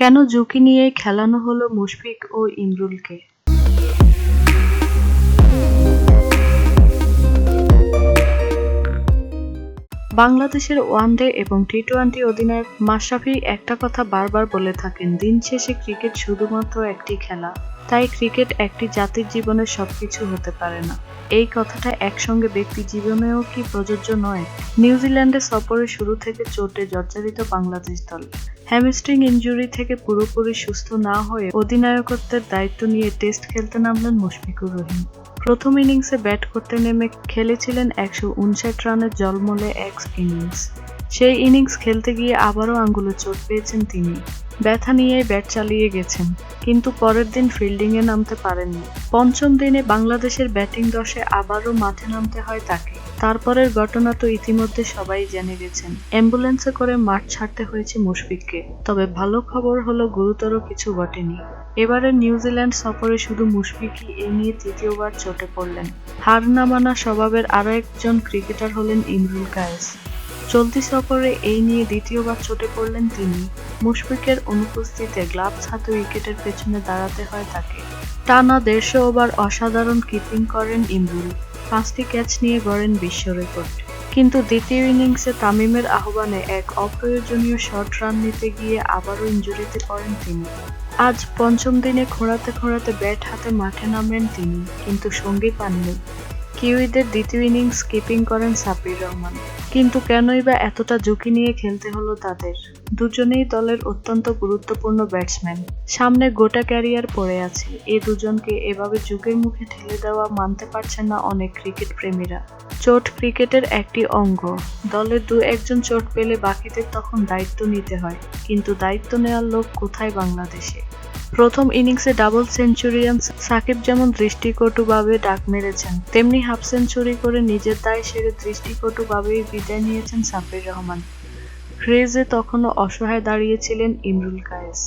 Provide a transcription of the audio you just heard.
কেন ঝুঁকি নিয়ে খেলানো হলো মুশফিক ও ইমরুলকে? বাংলাদেশের ওয়ান ডে এবং টি টোয়েন্টি অধিনায়ক মাশরাফি একটা কথা বারবার বলে থাকেন, দিন শেষে ক্রিকেট শুধুমাত্র একটি খেলা। তাই ক্রিকেট একটি জাতির জীবনে সবকিছু হতে পারে না। এই কথাটা একসঙ্গে ব্যক্তি জীবনেও কি প্রযোজ্য নয়? নিউজিল্যান্ডে সফরে শুরু থেকে চোটে জর্জরিত বাংলাদেশ দল। হ্যামস্ট্রিং ইনজুরি থেকে পুরোপুরি সুস্থ না হয়ে অধিনায়কত্বের দায়িত্ব নিয়ে টেস্ট খেলতে নামলেন মুশফিকুর রহিম। প্রথম ইনিংসে ব্যাট করতে নেমে খেলেছিলেন একশো উনষাট রানের জলমলে এক ইনিংস। সেই ইনিংস খেলতে গিয়ে আবারও আঙ্গুলে চোট পেয়েছেন তিনি। ব্যথা নিয়ে ব্যাট চালিয়ে গেছেন, কিন্তু পরের দিন ফিল্ডিংয়ে নামতে পারেননি। পঞ্চম দিনে বাংলাদেশের ব্যাটিং দশে আবারও মাঠে নামতে হয় তাকে। তারপরের ঘটনা তো ইতিমধ্যে সবাই জেনে গেছেন। অ্যাম্বুলেন্সে করে মাঠ ছাড়তে হয়েছে মুশফিককে। তবে ভালো খবর হলো গুরুতর কিছু ঘটেনি। এবারে নিউজিল্যান্ড সফরে শুধু মুশফিকই এ নিয়ে তৃতীয়বার চটে পড়লেন। হার না মানা স্বভাবের আরও একজন ক্রিকেটার হলেন ইমরুল কায়েস। চলতি সফরে এই নিয়ে দ্বিতীয়বার চটে পড়লেন তিনি। মুশফিকের অনুপস্থিতিতে গ্লাভস হাতে উইকেটের পেছনে দাঁড়াতে হয় তাকে। টানা দেড়শো ওভার অসাধারণ কিপিং করেন ইমরুল। পাঁচটি ক্যাচ নিয়ে গড়েন বিশ্ব রেকর্ড। কিন্তু দ্বিতীয় ইনিংসে তামিমের আহ্বানে এক অপ্রয়োজনীয় শর্ট রান নিতে গিয়ে আবারও ইঞ্জুরিতে পড়েন তিনি। আজ পঞ্চম দিনে খোঁড়াতে খোঁড়াতে ব্যাট হাতে মাঠে নামেন তিনি, কিন্তু সঙ্গী পাননি। কিউইদের দ্বিতীয় ইনিংস কিপিং করেন সাব্বির রহমান। কিন্তু কেনই বা এতটা ঝুঁকি নিয়ে খেলতে হলো তাদের? দুজনেই দলের অত্যন্ত গুরুত্বপূর্ণ ব্যাটসম্যান। সামনে গোটা ক্যারিয়ার পড়ে আছে। এই দুজনকে এভাবে যুগের মুখে ঠেলে দেওয়া মানতে পারছেন না অনেক ক্রিকেট প্রেমীরা। চোট ক্রিকেটের একটি অঙ্গ। দলের দু একজন চোট পেলে বাকিদের তখন দায়িত্ব নিতে হয়। কিন্তু দায়িত্ব নেওয়ার লোক কোথায় বাংলাদেশে? প্রথম ইনিংসে ডাবল সেঞ্চুরিয়ান সাকিব যেমন দৃষ্টিকটুভাবে ডাক মেরেছেন, তেমনি হাফ সেঞ্চুরি করে নিজের দায় সেরে দৃষ্টিকটুভাবেই বিদায় নিয়েছেন সাব্বির রহমান। ক্রেজে তখনও অসহায় দাঁড়িয়েছিলেন ইমরুল কায়েস।